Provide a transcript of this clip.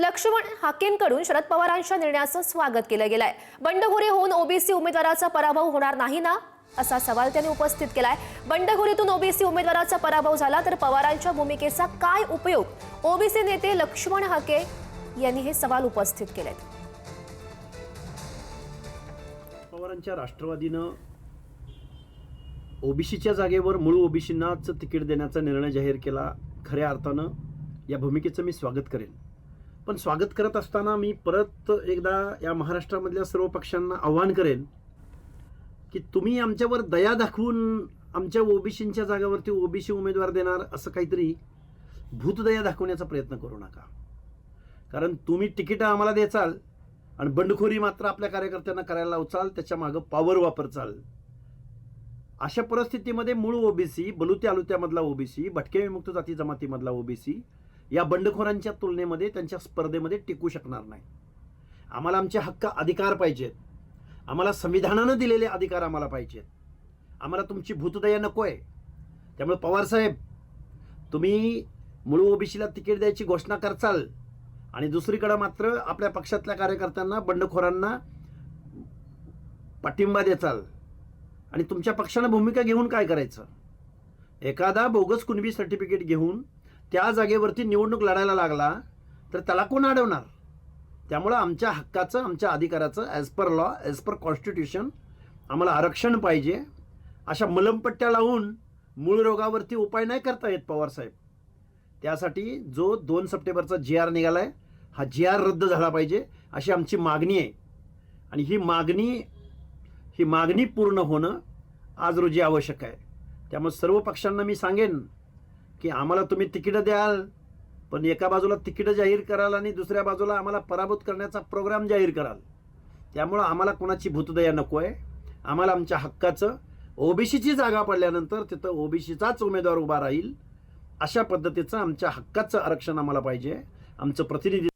तर लक्ष्मण हाकेंकडून शरद पवारांच्या निर्णयाचं स्वागत केलं गेलंय. बंडखोरी होऊन ओबीसी उमेदवाराचा पराभव होणार नाही ना? असा सवाल त्यांनी उपस्थित केलाय. बंडखोरीतून ओबीसी उमेदवाराचा पराभव झाला तर पवारांच्या भूमिकेचा काय उपयोग? ओबीसी नेते लक्ष्मण हाके यांनी हे सवाल उपस्थित केलेत. पवारांच्या राष्ट्रवादीनं ओबीसीच्या जागेवर मूळ ओबीसींनाच तिकीट देण्याचा निर्णय जाहीर केला खऱ्या अर्थानं. या भूमिकेचं मी स्वागत करेन. पण स्वागत करत असताना मी परत एकदा या महाराष्ट्रामधल्या सर्व पक्षांना आव्हान करेन की तुम्ही आमच्यावर दया दाखवून आमच्या ओबीसींच्या जागावरती ओबीसी उमेदवार देणार असं काहीतरी भूतदया दाखवण्याचा प्रयत्न करू नका. कारण तुम्ही तिकीटं आम्हाला देचाल आणि बंडखोरी मात्र आपल्या कार्यकर्त्यांना करायला लावचाल त्याच्या मागं पॉवर वापरचाल. अशा परिस्थितीमध्ये मूळ ओबीसी बलुत्या आलुत्यामधला ओबीसी भटके विमुक्त जाती जमातीमधला ओबीसी या बंडखोरांच्या तुलनेमध्ये त्यांच्या स्पर्धेमध्ये टिकू शकणार नाही. आम्हाला आमचे हक्क अधिकार पाहिजेत. आम्हाला संविधानानं दिलेले अधिकार आम्हाला पाहिजेत. आम्हाला तुमची भूतदया नको आहे त्यामुळे पवारसाहेब तुम्ही मूळ ओबीसीला तिकीट द्यायची घोषणा करचाल आणि दुसरीकडं मात्र आपल्या पक्षातल्या कार्यकर्त्यांना बंडखोरांना पाठिंबा देचाल. आणि तुमच्या पक्षानं भूमिका घेऊन काय करायचं? एखादा बोगस कुणबी सर्टिफिकेट घेऊन त्या जागेवरती निवडणूक लढायला लागला तर त्याला कोण अडवणार? त्यामुळं आमच्या हक्काचं आमच्या अधिकाराचं as per law as per constitution आम्हाला आरक्षण पाहिजे. अशा मलमपट्ट्या लावून मूळ रोगावरती उपाय नाही करता येत पवारसाहेब त्यासाठी जो दोन सप्टेंबरचा जी आर निघाला आहे हा जी आर रद्द झाला पाहिजे अशी आमची मागणी आहे. आणि ही मागणी ही मागणी पूर्ण होणं आज रोजी आवश्यक आहे. त्यामुळे सर्व पक्षांना मी सांगेन की आम्हाला तुम्ही तिकीटं द्याल पण एका बाजूला तिकीटं जाहीर कराल आणि दुसऱ्या बाजूला आम्हाला पराभूत करण्याचा प्रोग्राम जाहीर कराल. त्यामुळं आम्हाला कोणाची भूतदया नको आहे आम्हाला आमच्या हक्काचं ओबीसीची जागा पडल्यानंतर तिथं ओबीसीचाच उमेदवार उभा राहील. अशा पद्धतीचं आमच्या हक्काचं आरक्षण आम्हाला पाहिजे. आमचं प्रतिनिधी